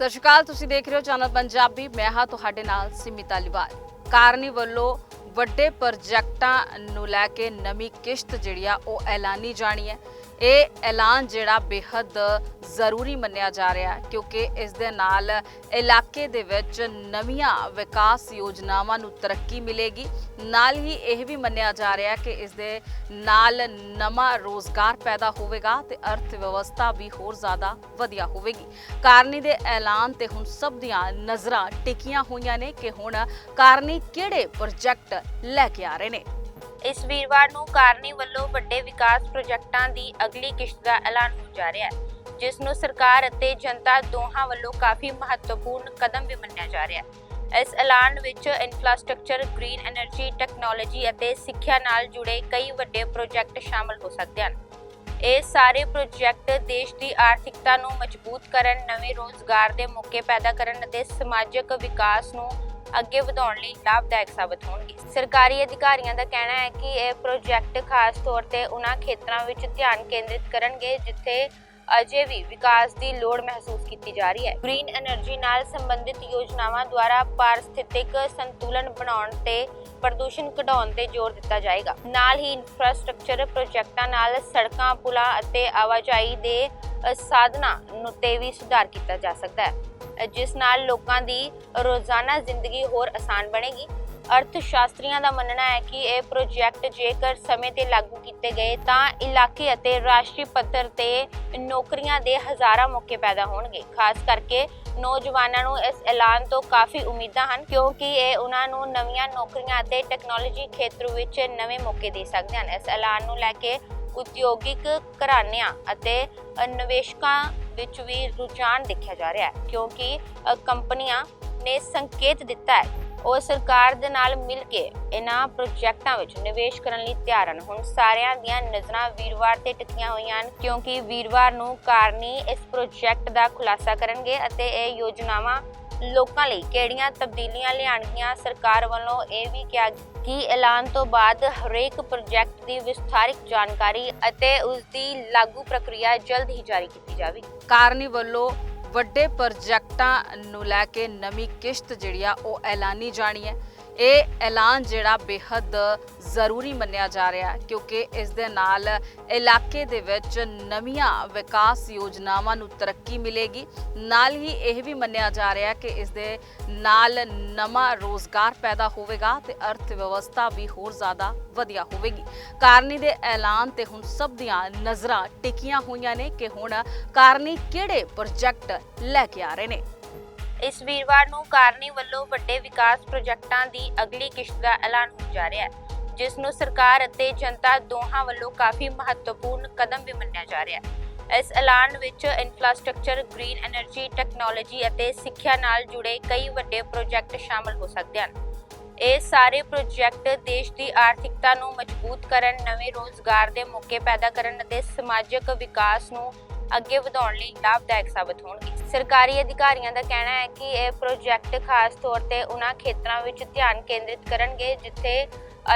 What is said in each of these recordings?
ਸਤਿ ਸ਼੍ਰੀ ਅਕਾਲ, ਤੁਸੀਂ ਦੇਖ ਰਹੇ ਹੋ ਚੈਨਲ ਪੰਜਾਬੀ, ਮੈਂ ਹਾਂ ਤੁਹਾਡੇ ਨਾਲ ਸਿਮੀ ਤਾਲੀਵਾਲ ਕਾਰਨੀ ਵੱਲੋਂ ਵੱਡੇ ਪ੍ਰੋਜੈਕਟਾਂ ਨੂੰ ਲੈ ਕੇ ਨਵੀਂ ਕਿਸ਼ਤ ਜਿਹੜੀ ਆ ਉਹ ਐਲਾਨੀ ਜਾਣੀ ਹੈ। ਇਹ ਐਲਾਨ ਜਿਹੜਾ ਬੇहद ਜ਼ਰੂਰੀ ਮੰਨਿਆ ਜਾ ਰਿਹਾ ਹੈ, ਕਿਉਂਕਿ ਇਸ ਦੇ ਨਾਲ ਇਲਾਕੇ ਦੇ ਵਿੱਚ ਨਵੀਆਂ ਵਿਕਾਸ ਯੋਜਨਾਵਾਂ ਨੂੰ ਤਰੱਕੀ ਮਿਲੇਗੀ। ਨਾਲ ਹੀ ਇਹ ਵੀ ਮੰਨਿਆ ਜਾ ਰਿਹਾ ਹੈ ਕਿ ਇਸ ਦੇ ਨਾਲ ਨਵਾਂ ਰੋਜ਼ਗਾਰ ਪੈਦਾ ਹੋਵੇਗਾ ਤੇ ਅਰਥ ਵਿਵਸਥਾ ਵੀ ਹੋਰ ਜ਼ਿਆਦਾ ਵਧੀਆ ਹੋਵੇਗੀ। ਕਾਰਨੀ ਦੇ ਐਲਾਨ ਤੇ ਹੁਣ ਸਭ ਦੀਆਂ ਨਜ਼ਰਾਂ ਟਿਕੀਆਂ ਹੋਈਆਂ ਨੇ ਕਿ ਹੁਣ ਕਾਰਨੀ ਕਿਹੜੇ ਪ੍ਰੋਜੈਕਟ ਲੈ ਕੇ ਆ ਰਹੇ ਨੇ। ਇਸ ਵੀਰਵਾਰ ਨੂੰ ਕਾਰਨੀ ਵੱਲੋਂ ਵੱਡੇ ਵਿਕਾਸ ਪ੍ਰੋਜੈਕਟਾਂ ਦੀ ਅਗਲੀ ਕਿਸ਼ਤ ਦਾ ਐਲਾਨ ਹੋ ਜਾ ਰਿਹਾ ਹੈ, ਜਿਸ ਨੂੰ ਸਰਕਾਰ ਅਤੇ ਜਨਤਾ ਦੋਹਾਂ ਵੱਲੋਂ ਕਾਫੀ ਮਹੱਤਵਪੂਰਨ ਕਦਮ ਵੀ ਮੰਨਿਆ ਜਾ ਰਿਹਾ ਹੈ। ਇਸ ਐਲਾਨ ਵਿੱਚ ਇਨਫਰਾਸਟ੍ਰਕਚਰ, ਗ੍ਰੀਨ એનર્ਜੀ ਟੈਕਨੋਲੋਜੀ ਅਤੇ ਸਿੱਖਿਆ ਨਾਲ ਜੁੜੇ ਕਈ ਵੱਡੇ ਪ੍ਰੋਜੈਕਟ ਸ਼ਾਮਲ ਹੋ ਸਕਦੇ ਹਨ। ਇਹ ਸਾਰੇ ਪ੍ਰੋਜੈਕਟ ਦੇਸ਼ ਦੀ ਆਰਥਿਕਤਾ ਨੂੰ ਮਜ਼ਬੂਤ ਕਰਨ, ਨਵੇਂ ਰੋਜ਼ਗਾਰ ਦੇ ਮੌਕੇ ਪੈਦਾ ਕਰਨ ਅਤੇ ਸਮਾਜਿਕ ਵਿਕਾਸ ਨੂੰ ਅੱਗੇ ਵਧਾਉਣ ਲਈ ਲਾਭਦਾਇਕ ਸਾਬਤ ਹੋਣਗੇ। ਸਰਕਾਰੀ ਅਧਿਕਾਰੀਆਂ ਦਾ ਕਹਿਣਾ ਹੈ ਕਿ ਇਹ ਪ੍ਰੋਜੈਕਟ ਖਾਸ ਤੌਰ ਤੇ ਉਹਨਾਂ ਖੇਤਰਾਂ ਵਿੱਚ ਧਿਆਨ ਕੇਂਦਰਿਤ ਕਰਨਗੇ, ਜਿੱਥੇ ਅਜੇ ਵੀ ਵਿਕਾਸ ਦੀ ਲੋੜ ਮਹਿਸੂਸ ਕੀਤੀ ਜਾ ਰਹੀ ਹੈ। ਗ੍ਰੀਨ એનર્ਜੀ ਨਾਲ ਸੰਬੰਧਿਤ ਯੋਜਨਾਵਾਂ ਦੁਆਰਾ ਪਾਰਸਥਿਤਿਕ ਸੰਤੁਲਨ ਬਣਾਉਣ ਤੇ ਪ੍ਰਦੂਸ਼ਣ ਘਟਾਉਣ ਤੇ ਜ਼ੋਰ ਦਿੱਤਾ ਜਾਏਗਾ। ਨਾਲ ਹੀ ਇਨਫਰਾਸਟ੍ਰਕਚਰ ਪ੍ਰੋਜੈਕਟਾਂ ਨਾਲ ਸੜਕਾਂ, ਪੁਲਾਂ ਅਤੇ ਆਵਾਜਾਈ ਦੇ ਸਾਧਨਾਂ ਨੂੰ ਤੇ ਵੀ ਸੁਧਾਰ ਕੀਤਾ ਜਾ ਸਕਦਾ ਹੈ ਜਿਸ ਨਾਲ ਲੋਕਾਂ ਦੀ ਰੋਜ਼ਾਨਾ ਜ਼ਿੰਦਗੀ ਹੋਰ ਆਸਾਨ ਬਣੇਗੀ। ਅਰਥ ਸ਼ਾਸਤਰੀਆਂ ਦਾ ਮੰਨਣਾ ਹੈ ਕਿ ਇਹ ਪ੍ਰੋਜੈਕਟ ਜੇਕਰ ਸਮੇਂ ਤੇ ਲਾਗੂ ਕੀਤੇ ਗਏ ਤਾਂ ਇਲਾਕੇ ਅਤੇ ਰਾਸ਼ਟਰੀ ਪੱਧਰ ਤੇ ਨੌਕਰੀਆਂ ਦੇ ਹਜ਼ਾਰਾਂ ਮੌਕੇ ਪੈਦਾ ਹੋਣਗੇ। ਖਾਸ ਕਰਕੇ ਨੌਜਵਾਨਾਂ ਨੂੰ ਇਸ ਐਲਾਨ ਤੋਂ ਕਾਫੀ ਉਮੀਦਾਂ ਹਨ, ਕਿਉਂਕਿ ਇਹ ਉਹਨਾਂ ਨੂੰ ਨਵੀਆਂ ਨੌਕਰੀਆਂ ਅਤੇ ਟੈਕਨੋਲੋਜੀ ਖੇਤਰ ਵਿੱਚ ਨਵੇਂ ਮੌਕੇ ਦੇ ਸਕਦੇ ਹਨ। ਇਸ ਐਲਾਨ ਨੂੰ ਲੈ ਕੇ ਉਦਯੋਗਿਕ ਘਰਾਣਿਆਂ ਅਤੇ ਨਿਵੇਸ਼ਕਾਂ ਵਿੱਚ ਵੀ ਰੁਝਾਨ ਦੇਖਿਆ ਜਾ ਰਿਹਾ ਹੈ, ਕਿਉਂਕਿ ਕੰਪਨੀਆਂ ਨੇ ਸੰਕੇਤ ਦਿੱਤਾ ਹੈ, ਉਹ ਸਰਕਾਰ ਦੇ ਨਾਲ ਮਿਲ ਕੇ ਇਹਨਾਂ ਪ੍ਰੋਜੈਕਟਾਂ ਵਿੱਚ ਨਿਵੇਸ਼ ਕਰਨ ਲਈ ਤਿਆਰ ਹਨ। ਹੁਣ ਸਾਰਿਆਂ ਦੀਆਂ ਨਜ਼ਰਾਂ ਵੀਰਵਾਰ ਤੇ ਟਿਕੀਆਂ ਹੋਈਆਂ ਹਨ, ਕਿਉਂਕਿ ਵੀਰਵਾਰ ਨੂੰ ਕਾਰਨੀ ਇਸ ਪ੍ਰੋਜੈਕਟ ਦਾ ਖੁਲਾਸਾ ਕਰਨਗੇ ਅਤੇ ਇਹ ਯੋਜਨਾਵਾਂ ਲੋਕਾਂ ਲਈ ਕਿਹੜੀਆਂ ਤਬਦੀਲੀਆਂ ਲਿਆਣਗੀਆਂ ਸਰਕਾਰ ਵੱਲੋਂ ਇਹ ਵੀ ਕਿਹਾ ਕਿ ਐਲਾਨ ਤੋਂ ਬਾਅਦ ਹਰੇਕ ਪ੍ਰੋਜੈਕਟ ਦੀ ਵਿਸਥਾਰਿਤ ਜਾਣਕਾਰੀ ਅਤੇ ਉਸ ਦੀ ਲਾਗੂ ਪ੍ਰਕਿਰਿਆ ਜਲਦ ਹੀ ਜਾਰੀ ਕੀਤੀ ਜਾਵੇਗੀ ਕਾਰਨੀ ਵੱਲੋਂ ਵੱਡੇ ਪ੍ਰੋਜੈਕਟਾਂ ਨੂੰ ਲੈ ਕੇ ਨਵੀਂ ਕਿਸ਼ਤ ਜਿਹੜੀ ਆ ਉਹ ਐਲਾਨੀ ਜਾਣੀ ਹੈ। ਇਹ ਐਲਾਨ ਜਿਹੜਾ ਬੇहद ਜ਼ਰੂਰੀ ਮੰਨਿਆ ਜਾ ਰਿਹਾ ਹੈ, ਕਿਉਂਕਿ ਇਸ ਦੇ ਨਾਲ ਇਲਾਕੇ ਦੇ ਵਿੱਚ ਨਵੀਆਂ ਵਿਕਾਸ ਯੋਜਨਾਵਾਂ ਨੂੰ ਤਰੱਕੀ ਮਿਲੇਗੀ। ਨਾਲ ਹੀ ਇਹ ਵੀ ਮੰਨਿਆ ਜਾ ਰਿਹਾ ਕਿ ਇਸ ਦੇ ਨਾਲ ਨਵਾਂ ਰੋਜ਼ਗਾਰ ਪੈਦਾ ਹੋਵੇਗਾ ਤੇ ਅਰਥ ਵਿਵਸਥਾ ਵੀ ਹੋਰ ਜ਼ਿਆਦਾ ਵਧੀਆ ਹੋਵੇਗੀ। ਕਾਰਨੀ ਦੇ ਐਲਾਨ ਤੇ ਹੁਣ ਸਭ ਦੀਆਂ ਨਜ਼ਰਾਂ ਟਿਕੀਆਂ ਹੋਈਆਂ ਨੇ ਕਿ ਹੁਣ ਕਾਰਨੀ ਕਿਹੜੇ ਪ੍ਰੋਜੈਕਟ ਲੈ ਕੇ ਆ ਰਹੇ ਨੇ। ਇਸ ਵੀਰਵਾਰ ਨੂੰ ਕਾਰਨੀ ਵੱਲੋਂ ਵੱਡੇ ਵਿਕਾਸ ਪ੍ਰੋਜੈਕਟਾਂ ਦੀ ਅਗਲੀ ਕਿਸ਼ਤ ਦਾ ਐਲਾਨ ਹੋ ਜਾ ਰਿਹਾ ਹੈ, ਜਿਸ ਨੂੰ ਸਰਕਾਰ ਅਤੇ ਜਨਤਾ ਦੋਹਾਂ ਵੱਲੋਂ ਕਾਫੀ ਮਹੱਤਵਪੂਰਨ ਕਦਮ ਵੀ ਮੰਨਿਆ ਜਾ ਰਿਹਾ ਹੈ। ਇਸ ਐਲਾਨ ਵਿੱਚ ਇਨਫਰਾਸਟ੍ਰਕਚਰ, ਗ੍ਰੀਨ એનર્ਜੀ ਟੈਕਨੋਲੋਜੀ ਅਤੇ ਸਿੱਖਿਆ ਨਾਲ ਜੁੜੇ ਕਈ ਵੱਡੇ ਪ੍ਰੋਜੈਕਟ ਸ਼ਾਮਲ ਹੋ ਸਕਦੇ ਹਨ। ਇਹ ਸਾਰੇ ਪ੍ਰੋਜੈਕਟ ਦੇਸ਼ ਦੀ ਆਰਥਿਕਤਾ ਨੂੰ ਮਜ਼ਬੂਤ ਕਰਨ, ਨਵੇਂ ਰੋਜ਼ਗਾਰ ਦੇ ਮੌਕੇ ਪੈਦਾ ਕਰਨ ਅਤੇ ਸਮਾਜਿਕ ਵਿਕਾਸ ਨੂੰ ਅੱਗੇ ਵਧਾਉਣ ਲਈ ਲਾਭਦਾਇਕ ਸਾਬਤ ਹੋਣਗੇ ਸਰਕਾਰੀ ਅਧਿਕਾਰੀਆਂ ਦਾ ਕਹਿਣਾ ਹੈ ਕਿ ਇਹ ਪ੍ਰੋਜੈਕਟ ਖਾਸ ਤੌਰ ਤੇ ਉਹਨਾਂ ਖੇਤਰਾਂ ਵਿੱਚ ਧਿਆਨ ਕੇਂਦਰਿਤ ਕਰਨਗੇ, ਜਿੱਥੇ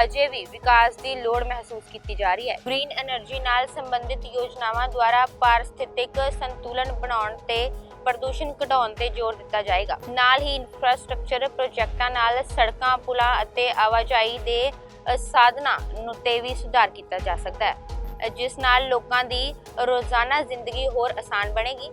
ਅਜੇ ਵੀ ਵਿਕਾਸ ਦੀ ਲੋੜ ਮਹਿਸੂਸ ਕੀਤੀ ਜਾ ਰਹੀ ਹੈ। ਗ੍ਰੀਨ એનર્ਜੀ ਨਾਲ ਸੰਬੰਧਿਤ ਯੋਜਨਾਵਾਂ ਦੁਆਰਾ ਪਾਰਸਥਿਤਿਕ ਸੰਤੁਲਨ ਬਣਾਉਣ ਤੇ ਪ੍ਰਦੂਸ਼ਣ ਘਟਾਉਣ ਤੇ ਜ਼ੋਰ ਦਿੱਤਾ ਜਾਏਗਾ। ਨਾਲ ਹੀ ਇਨਫਰਾਸਟ੍ਰਕਚਰ ਪ੍ਰੋਜੈਕਟਾਂ ਨਾਲ ਸੜਕਾਂ, ਪੁਲਾਂ ਅਤੇ ਆਵਾਜਾਈ ਦੇ ਸਾਧਨਾਂ ਨੂੰ ਤੇ ਵੀ ਸੁਧਾਰ ਕੀਤਾ ਜਾ ਸਕਦਾ ਹੈ। ਜਿਸ ਨਾਲ ਲੋਕਾਂ ਦੀ ਰੋਜ਼ਾਨਾ ਜ਼ਿੰਦਗੀ ਹੋਰ ਆਸਾਨ ਬਣੇਗੀ।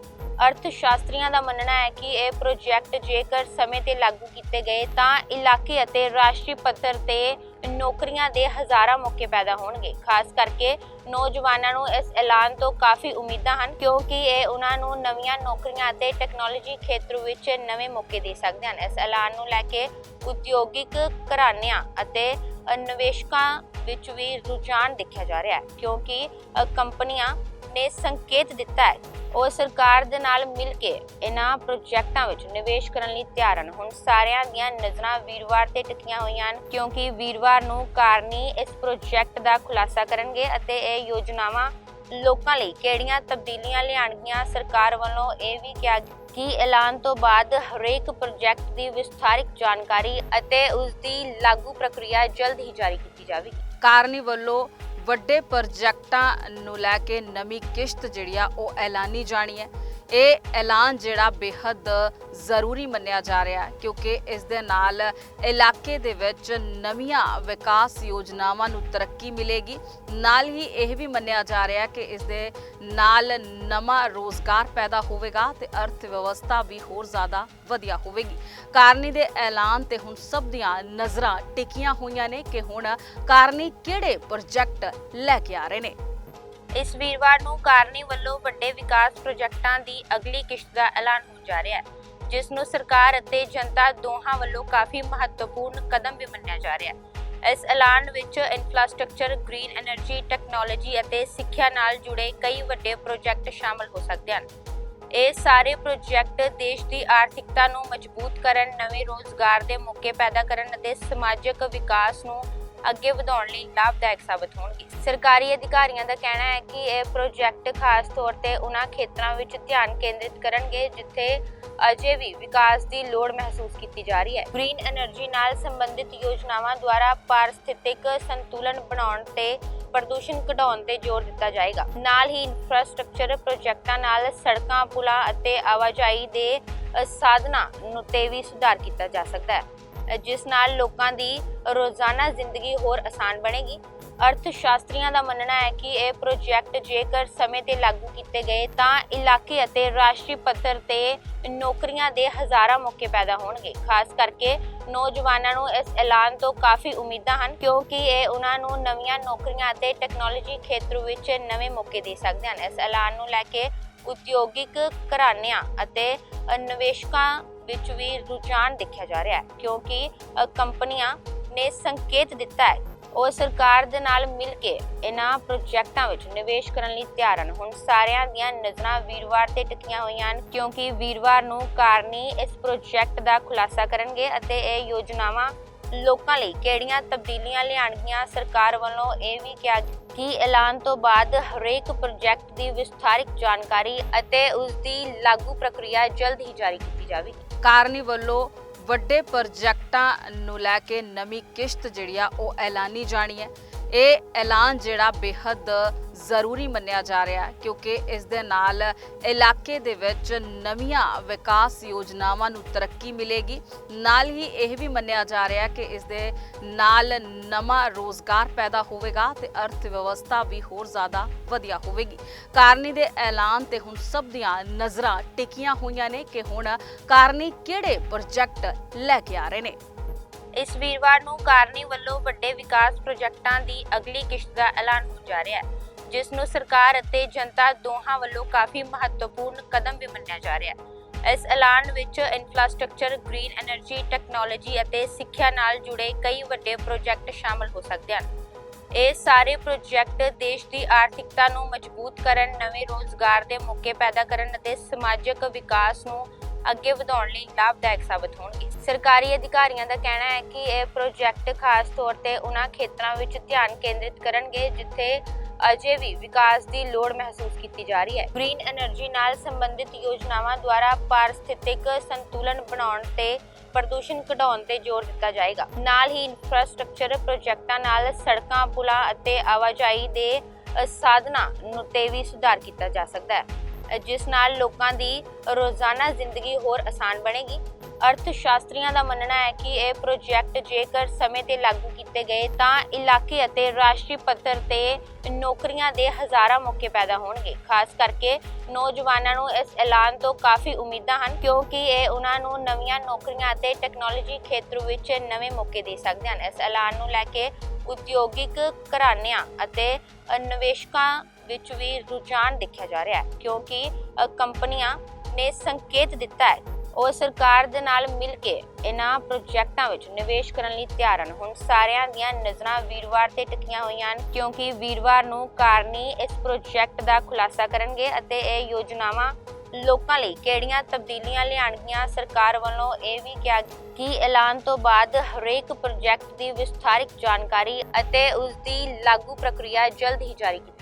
ਅਰਥ ਸ਼ਾਸਤਰੀਆਂ ਦਾ ਮੰਨਣਾ ਹੈ ਕਿ ਇਹ ਪ੍ਰੋਜੈਕਟ ਜੇਕਰ ਸਮੇਂ ਤੇ ਲਾਗੂ ਕੀਤੇ ਗਏ ਤਾਂ ਇਲਾਕੇ ਅਤੇ ਰਾਸ਼ਟਰੀ ਪੱਧਰ ਤੇ ਨੌਕਰੀਆਂ ਦੇ ਹਜ਼ਾਰਾਂ ਮੌਕੇ ਪੈਦਾ ਹੋਣਗੇ। ਖਾਸ ਕਰਕੇ ਨੌਜਵਾਨਾਂ ਨੂੰ ਇਸ ਐਲਾਨ ਤੋਂ ਕਾਫੀ ਉਮੀਦਾਂ ਹਨ, ਕਿਉਂਕਿ ਇਹ ਉਹਨਾਂ ਨੂੰ ਨਵੀਆਂ ਨੌਕਰੀਆਂ ਅਤੇ ਟੈਕਨੋਲੋਜੀ ਖੇਤਰ ਵਿੱਚ ਨਵੇਂ ਮੌਕੇ ਦੇ ਸਕਦੇ ਹਨ। ਇਸ ਐਲਾਨ ਨੂੰ ਲੈ ਕੇ ਉਦਯੋਗਿਕ ਘਰਾਣਿਆਂ ਅਤੇ ਨਿਵੇਸ਼ਕਾਂ ਵਿੱਚ ਵੀ ਰੁਝਾਨ ਦੇਖਿਆ ਜਾ ਰਿਹਾ ਹੈ, ਕਿਉਂਕਿ ਕੰਪਨੀਆਂ ਨੇ ਸੰਕੇਤ ਦਿੱਤਾ ਹੈ, ਉਹ ਸਰਕਾਰ ਦੇ ਨਾਲ ਮਿਲ ਕੇ ਇਹਨਾਂ ਪ੍ਰੋਜੈਕਟਾਂ ਵਿੱਚ ਨਿਵੇਸ਼ ਕਰਨ ਲਈ ਤਿਆਰ ਹਨ। ਹੁਣ ਸਾਰਿਆਂ ਦੀਆਂ ਨਜ਼ਰਾਂ ਵੀਰਵਾਰ ਤੇ ਟਿਕੀਆਂ ਹੋਈਆਂ ਹਨ, ਕਿਉਂਕਿ ਵੀਰਵਾਰ ਨੂੰ ਕਾਰਨੀ ਇਸ ਪ੍ਰੋਜੈਕਟ ਦਾ ਖੁਲਾਸਾ ਕਰਨਗੇ ਅਤੇ ਇਹ ਯੋਜਨਾਵਾਂ ਲੋਕਾਂ ਲਈ ਕਿਹੜੀਆਂ ਤਬਦੀਲੀਆਂ ਲਿਆਣਗੀਆਂ ਸਰਕਾਰ ਵੱਲੋਂ ਇਹ ਵੀ ਕਿਹਾ ਕਿ ਐਲਾਨ ਤੋਂ ਬਾਅਦ ਹਰੇਕ ਪ੍ਰੋਜੈਕਟ ਦੀ ਵਿਸਥਾਰਿਤ ਜਾਣਕਾਰੀ ਅਤੇ ਉਸ ਦੀ ਲਾਗੂ ਪ੍ਰਕਿਰਿਆ ਜਲਦ ਹੀ ਜਾਰੀ ਕੀਤੀ ਜਾਵੇਗੀ। ਕਾਰਨੀ ਵੱਲੋਂ ਵੱਡੇ ਪ੍ਰੋਜੈਕਟਾਂ ਨੂੰ ਲੈ ਕੇ ਨਵੀਂ ਕਿਸ਼ਤ ਜਿਹੜੀ ਆ ਉਹ ਐਲਾਨੀ ਜਾਣੀ ਹੈ। ਇਹ ਐਲਾਨ ਜਿਹੜਾ ਬੇहद ਜ਼ਰੂਰੀ ਮੰਨਿਆ ਜਾ ਰਿਹਾ ਹੈ, ਕਿਉਂਕਿ ਇਸ ਦੇ ਨਾਲ ਇਲਾਕੇ ਦੇ ਵਿੱਚ ਨਵੀਆਂ ਵਿਕਾਸ ਯੋਜਨਾਵਾਂ ਨੂੰ ਤਰੱਕੀ ਮਿਲੇਗੀ। ਨਾਲ ਹੀ ਇਹ ਵੀ ਮੰਨਿਆ ਜਾ ਰਿਹਾ ਕਿ ਇਸ ਦੇ ਨਾਲ ਨਵਾਂ ਰੋਜ਼ਗਾਰ ਪੈਦਾ ਹੋਵੇਗਾ ਤੇ ਅਰਥ ਵਿਵਸਥਾ ਵੀ ਹੋਰ ਜ਼ਿਆਦਾ ਵਧੀਆ ਹੋਵੇਗੀ। ਕਾਰਨੀ ਦੇ ਐਲਾਨ ਤੇ ਹੁਣ ਸਭ ਦੀਆਂ ਨਜ਼ਰਾਂ ਟਿਕੀਆਂ ਹੋਈਆਂ ਨੇ ਕਿ ਹੁਣ ਕਾਰਨੀ ਕਿਹੜੇ ਪ੍ਰੋਜੈਕਟ ਲੈ ਕੇ ਆ ਰਹੇ ਨੇ। ਇਸ ਵੀਰਵਾਰ ਨੂੰ ਕਾਰਨੀ ਵੱਲੋਂ ਵੱਡੇ ਵਿਕਾਸ ਪ੍ਰੋਜੈਕਟਾਂ ਦੀ ਅਗਲੀ ਕਿਸ਼ਤ ਦਾ ਐਲਾਨ ਹੋ ਜਾ ਰਿਹਾ ਹੈ, ਜਿਸ ਨੂੰ ਸਰਕਾਰ ਅਤੇ ਜਨਤਾ ਦੋਹਾਂ ਵੱਲੋਂ ਕਾਫੀ ਮਹੱਤਵਪੂਰਨ ਕਦਮ ਵੀ ਮੰਨਿਆ ਜਾ ਰਿਹਾ ਹੈ। ਇਸ ਐਲਾਨ ਵਿੱਚ ਇਨਫਰਾਸਟ੍ਰਕਚਰ, ਗ੍ਰੀਨ એનર્ਜੀ ਟੈਕਨੋਲੋਜੀ ਅਤੇ ਸਿੱਖਿਆ ਨਾਲ ਜੁੜੇ ਕਈ ਵੱਡੇ ਪ੍ਰੋਜੈਕਟ ਸ਼ਾਮਲ ਹੋ ਸਕਦੇ ਹਨ। ਇਹ ਸਾਰੇ ਪ੍ਰੋਜੈਕਟ ਦੇਸ਼ ਦੀ ਆਰਥਿਕਤਾ ਨੂੰ ਮਜ਼ਬੂਤ ਕਰਨ, ਨਵੇਂ ਰੋਜ਼ਗਾਰ ਦੇ ਮੌਕੇ ਪੈਦਾ ਕਰਨ ਅਤੇ ਸਮਾਜਿਕ ਵਿਕਾਸ ਨੂੰ ਅੱਗੇ ਵਧਾਉਣ ਲਈ ਲਾਭਦਾਇਕ ਸਾਬਤ ਹੋਣਗੇ। ਸਰਕਾਰੀ ਅਧਿਕਾਰੀਆਂ ਦਾ ਕਹਿਣਾ ਹੈ ਕਿ ਇਹ ਪ੍ਰੋਜੈਕਟ ਖਾਸ ਤੌਰ ਤੇ ਉਹਨਾਂ ਖੇਤਰਾਂ ਵਿੱਚ ਧਿਆਨ ਕੇਂਦਰਿਤ ਕਰਨਗੇ, ਜਿੱਥੇ ਅਜੇ ਵੀ ਵਿਕਾਸ ਦੀ ਲੋੜ ਮਹਿਸੂਸ ਕੀਤੀ ਜਾ ਰਹੀ ਹੈ। ਗ੍ਰੀਨ એનર્ਜੀ ਨਾਲ ਸੰਬੰਧਿਤ ਯੋਜਨਾਵਾਂ ਦੁਆਰਾ ਪਾਰਸਥਿਤਿਕ ਸੰਤੁਲਨ ਬਣਾਉਣ ਤੇ ਪ੍ਰਦੂਸ਼ਣ ਘਟਾਉਣ ਤੇ ਜ਼ੋਰ ਦਿੱਤਾ ਜਾਏਗਾ। ਨਾਲ ਹੀ ਇਨਫਰਾਸਟ੍ਰਕਚਰ ਪ੍ਰੋਜੈਕਟਾਂ ਨਾਲ ਸੜਕਾਂ, ਪੁਲਾਂ ਅਤੇ ਆਵਾਜਾਈ ਦੇ ਸਾਧਨਾਂ ਨੂੰ ਤੇ ਵੀ ਸੁਧਾਰ ਕੀਤਾ ਜਾ ਸਕਦਾ ਹੈ। ਜਿਸ ਨਾਲ ਲੋਕਾਂ ਦੀ ਰੋਜ਼ਾਨਾ ਜ਼ਿੰਦਗੀ ਹੋਰ ਆਸਾਨ ਬਣੇਗੀ। ਅਰਥ ਸ਼ਾਸਤਰੀਆਂ ਦਾ ਮੰਨਣਾ ਹੈ ਕਿ ਇਹ ਪ੍ਰੋਜੈਕਟ ਜੇਕਰ ਸਮੇਂ ਤੇ ਲਾਗੂ ਕੀਤੇ ਗਏ ਤਾਂ ਇਲਾਕੇ ਅਤੇ ਰਾਸ਼ਟਰੀ ਪੱਧਰ ਤੇ ਨੌਕਰੀਆਂ ਦੇ ਹਜ਼ਾਰਾਂ ਮੌਕੇ ਪੈਦਾ ਹੋਣਗੇ। ਖਾਸ ਕਰਕੇ ਨੌਜਵਾਨਾਂ ਨੂੰ ਇਸ ਐਲਾਨ ਤੋਂ ਕਾਫੀ ਉਮੀਦਾਂ ਹਨ, ਕਿਉਂਕਿ ਇਹ ਉਹਨਾਂ ਨੂੰ ਨਵੀਆਂ ਨੌਕਰੀਆਂ ਅਤੇ ਟੈਕਨੋਲੋਜੀ ਖੇਤਰ ਵਿੱਚ ਨਵੇਂ ਮੌਕੇ ਦੇ ਸਕਦੇ ਹਨ। ਇਸ ਐਲਾਨ ਨੂੰ ਲੈ ਕੇ ਉਦਯੋਗਿਕ ਘਰਾਣਿਆਂ ਅਤੇ ਨਿਵੇਸ਼ਕਾਂ ਵਿੱਚ ਵੀ ਰੁਝਾਨ ਦੇਖਿਆ ਜਾ ਰਿਹਾ ਹੈ, ਕਿਉਂਕਿ ਕੰਪਨੀਆਂ ਨੇ ਸੰਕੇਤ ਦਿੱਤਾ ਹੈ। ਉਹ ਸਰਕਾਰ ਦੇ ਨਾਲ ਮਿਲ ਕੇ ਇਹਨਾਂ ਪ੍ਰੋਜੈਕਟਾਂ ਵਿੱਚ ਨਿਵੇਸ਼ ਕਰਨ ਲਈ ਤਿਆਰ ਹਨ। ਹੁਣ ਸਾਰਿਆਂ ਦੀਆਂ ਨਜ਼ਰਾਂ ਵੀਰਵਾਰ ਤੇ ਟਿਕੀਆਂ ਹੋਈਆਂ ਹਨ, ਕਿਉਂਕਿ ਵੀਰਵਾਰ ਨੂੰ ਕਾਰਨੀ ਇਸ ਪ੍ਰੋਜੈਕਟ ਦਾ ਖੁਲਾਸਾ ਕਰਨਗੇ ਅਤੇ ਇਹ ਯੋਜਨਾਵਾਂ ਲੋਕਾਂ ਲਈ ਕਿਹੜੀਆਂ ਤਬਦੀਲੀਆਂ ਲਿਆਣਗੀਆਂ ਸਰਕਾਰ ਵੱਲੋਂ ਇਹ ਵੀ ਕਿਹਾ ਕਿ ਐਲਾਨ ਤੋਂ ਬਾਅਦ ਹਰੇਕ ਪ੍ਰੋਜੈਕਟ ਦੀ ਵਿਸਥਾਰਿਤ ਜਾਣਕਾਰੀ ਅਤੇ ਉਸ ਦੀ ਲਾਗੂ ਪ੍ਰਕਿਰਿਆ ਜਲਦ ਹੀ ਜਾਰੀ ਕੀਤੀ ਜਾਵੇਗੀ। ਕਾਰਨੀ ਵੱਲੋਂ ਵੱਡੇ ਪ੍ਰੋਜੈਕਟਾਂ ਨੂੰ ਲੈ ਕੇ ਨਵੀਂ ਕਿਸ਼ਤ ਜਿਹੜੀ ਆ ਉਹ ਐਲਾਨੀ ਜਾਣੀ ਹੈ। ਇਹ ਐਲਾਨ ਜਿਹੜਾ ਬੇहद ਜ਼ਰੂਰੀ ਮੰਨਿਆ ਜਾ ਰਿਹਾ ਹੈ ਕਿਉਂਕਿ ਇਸ ਦੇ ਨਾਲ ਇਲਾਕੇ ਦੇ ਵਿੱਚ ਨਵੀਆਂ ਵਿਕਾਸ ਯੋਜਨਾਵਾਂ ਨੂੰ ਤਰੱਕੀ ਮਿਲੇਗੀ। ਨਾਲ ਹੀ ਇਹ ਵੀ ਮੰਨਿਆ ਜਾ ਰਿਹਾ ਕਿ ਇਸ ਦੇ ਨਾਲ ਨਵਾਂ ਰੋਜ਼ਗਾਰ ਪੈਦਾ ਹੋਵੇਗਾ ਤੇ ਅਰਥ ਵਿਵਸਥਾ ਵੀ ਹੋਰ ਜ਼ਿਆਦਾ ਵਧੀਆ ਹੋਵੇਗੀ। ਕਾਰਨੀ ਦੇ ਐਲਾਨ ਤੇ ਹੁਣ ਸਭ ਦੀਆਂ ਨਜ਼ਰਾਂ ਟਿਕੀਆਂ ਹੋਈਆਂ ਨੇ ਕਿ ਹੁਣ ਕਾਰਨੀ ਕਿਹੜੇ ਪ੍ਰੋਜੈਕਟ ਲੈ ਕੇ ਆ ਰਹੇ ਨੇ। ਇਸ ਵੀਰਵਾਰ ਨੂੰ ਕਾਰਨੀ ਵੱਲੋਂ ਵੱਡੇ ਵਿਕਾਸ ਪ੍ਰੋਜੈਕਟਾਂ ਦੀ ਅਗਲੀ ਕਿਸ਼ਤ ਦਾ ਐਲਾਨ ਹੋਣ ਜਾ ਰਿਹਾ ਹੈ। ਜਿਸ ਨੂੰ ਸਰਕਾਰ ਅਤੇ ਜਨਤਾ ਦੋਹਾਂ ਵੱਲੋਂ ਕਾਫੀ ਮਹੱਤਵਪੂਰਨ ਕਦਮ ਵੀ ਮੰਨਿਆ ਜਾ ਰਿਹਾ ਇਸ ਐਲਾਨ ਵਿੱਚ ਇਨਫਰਾਸਟ੍ਰਕਚਰ ਗ੍ਰੀਨ એનર્ਜੀ ਟੈਕਨੋਲੋਜੀ ਅਤੇ ਸਿੱਖਿਆ ਨਾਲ ਜੁੜੇ ਕਈ ਵੱਡੇ ਪ੍ਰੋਜੈਕਟ ਸ਼ਾਮਲ ਹੋ ਸਕਦੇ ਹਨ। ਇਹ ਸਾਰੇ ਪ੍ਰੋਜੈਕਟ ਦੇਸ਼ ਦੀ ਆਰਥਿਕਤਾ ਨੂੰ ਮਜ਼ਬੂਤ ਕਰਨ, ਨਵੇਂ ਰੋਜ਼ਗਾਰ ਦੇ ਮੌਕੇ ਪੈਦਾ ਕਰਨ ਅਤੇ ਸਮਾਜਿਕ ਵਿਕਾਸ ਨੂੰ ਅੱਗੇ ਵਧਾਉਣ ਲਈ ਲਾਭਦਾਇਕ ਸਾਬਤ ਹੋਣਗੇ। ਸਰਕਾਰੀ ਅਧਿਕਾਰੀਆਂ ਦਾ ਕਹਿਣਾ ਹੈ ਕਿ ਇਹ ਪ੍ਰੋਜੈਕਟ ਖਾਸ ਤੌਰ ਤੇ ਉਹਨਾਂ ਖੇਤਰਾਂ ਵਿੱਚ ਧਿਆਨ ਕੇਂਦਰਿਤ ਕਰਨਗੇ, ਜਿੱਥੇ ਅਜੇ ਵੀ ਵਿਕਾਸ ਦੀ ਲੋੜ ਮਹਿਸੂਸ ਕੀਤੀ ਜਾ ਰਹੀ ਹੈ। ਗ੍ਰੀਨ એનર્ਜੀ ਨਾਲ ਸੰਬੰਧਿਤ ਯੋਜਨਾਵਾਂ ਦੁਆਰਾ ਪਾਰਸਥਿਤਿਕ ਸੰਤੁਲਨ ਬਣਾਉਣ ਤੇ ਪ੍ਰਦੂਸ਼ਣ ਘਟਾਉਣ ਤੇ ਜ਼ੋਰ ਦਿੱਤਾ ਜਾਏਗਾ। ਨਾਲ ਹੀ ਇਨਫਰਾਸਟ੍ਰਕਚਰ ਪ੍ਰੋਜੈਕਟਾਂ ਨਾਲ ਸੜਕਾਂ, ਪੁਲਾਂ ਅਤੇ ਆਵਾਜਾਈ ਦੇ ਸਾਧਨਾਂ ਨੂੰ ਤੇ ਵੀ ਸੁਧਾਰ ਕੀਤਾ ਜਾ ਸਕਦਾ ਹੈ। ਜਿਸ ਨਾਲ ਲੋਕਾਂ ਦੀ ਰੋਜ਼ਾਨਾ ਜ਼ਿੰਦਗੀ ਹੋਰ ਆਸਾਨ ਬਣੇਗੀ। ਅਰਥ ਸ਼ਾਸਤਰੀਆਂ ਦਾ ਮੰਨਣਾ ਹੈ ਕਿ ਇਹ ਪ੍ਰੋਜੈਕਟ ਜੇਕਰ ਸਮੇਂ ਤੇ ਲਾਗੂ ਕੀਤੇ ਗਏ ਤਾਂ ਇਲਾਕੇ ਅਤੇ ਰਾਸ਼ਟਰੀ ਪੱਧਰ ਤੇ ਨੌਕਰੀਆਂ ਦੇ ਹਜ਼ਾਰਾਂ ਮੌਕੇ ਪੈਦਾ ਹੋਣਗੇ। ਖਾਸ ਕਰਕੇ ਨੌਜਵਾਨਾਂ ਨੂੰ ਇਸ ਐਲਾਨ ਤੋਂ ਕਾਫੀ ਉਮੀਦਾਂ ਹਨ, ਕਿਉਂਕਿ ਇਹ ਉਹਨਾਂ ਨੂੰ ਨਵੀਆਂ ਨੌਕਰੀਆਂ ਅਤੇ ਟੈਕਨੋਲੋਜੀ ਖੇਤਰ ਵਿੱਚ ਨਵੇਂ ਮੌਕੇ ਦੇ ਸਕਦੇ ਹਨ। ਇਸ ਐਲਾਨ ਨੂੰ ਲੈ ਕੇ ਉਦਯੋਗਿਕ ਘਰਾਣਿਆਂ ਅਤੇ ਨਿਵੇਸ਼ਕਾਂ ਵਿੱਚ ਵੀ ਰੁਝਾਨ ਦੇਖਿਆ ਜਾ ਰਿਹਾ ਹੈ, ਕਿਉਂਕਿ ਕੰਪਨੀਆਂ ਨੇ ਸੰਕੇਤ ਦਿੱਤਾ ਹੈ, ਉਹ ਸਰਕਾਰ ਦੇ ਨਾਲ ਮਿਲ ਕੇ ਇਹਨਾਂ ਪ੍ਰੋਜੈਕਟਾਂ ਵਿੱਚ ਨਿਵੇਸ਼ ਕਰਨ ਲਈ ਤਿਆਰ ਹਨ। ਹੁਣ ਸਾਰਿਆਂ ਦੀਆਂ ਨਜ਼ਰਾਂ ਵੀਰਵਾਰ ਤੇ ਟਿਕੀਆਂ ਹੋਈਆਂ ਹਨ, ਕਿਉਂਕਿ ਵੀਰਵਾਰ ਨੂੰ ਕਾਰਨੀ ਇਸ ਪ੍ਰੋਜੈਕਟ ਦਾ ਖੁਲਾਸਾ ਕਰਨਗੇ ਅਤੇ ਇਹ ਯੋਜਨਾਵਾਂ ਲੋਕਾਂ ਲਈ ਕਿਹੜੀਆਂ ਤਬਦੀਲੀਆਂ ਲਿਆਣਗੀਆਂ ਸਰਕਾਰ ਵੱਲੋਂ ਇਹ ਵੀ ਕਿਹਾ ਕਿ ਐਲਾਨ ਤੋਂ ਬਾਅਦ ਹਰੇਕ ਪ੍ਰੋਜੈਕਟ ਦੀ ਵਿਸਥਾਰਿਤ ਜਾਣਕਾਰੀ ਅਤੇ ਉਸ ਦੀ ਲਾਗੂ ਪ੍ਰਕਿਰਿਆ ਜਲਦ ਹੀ ਜਾਰੀ ਕੀਤੀ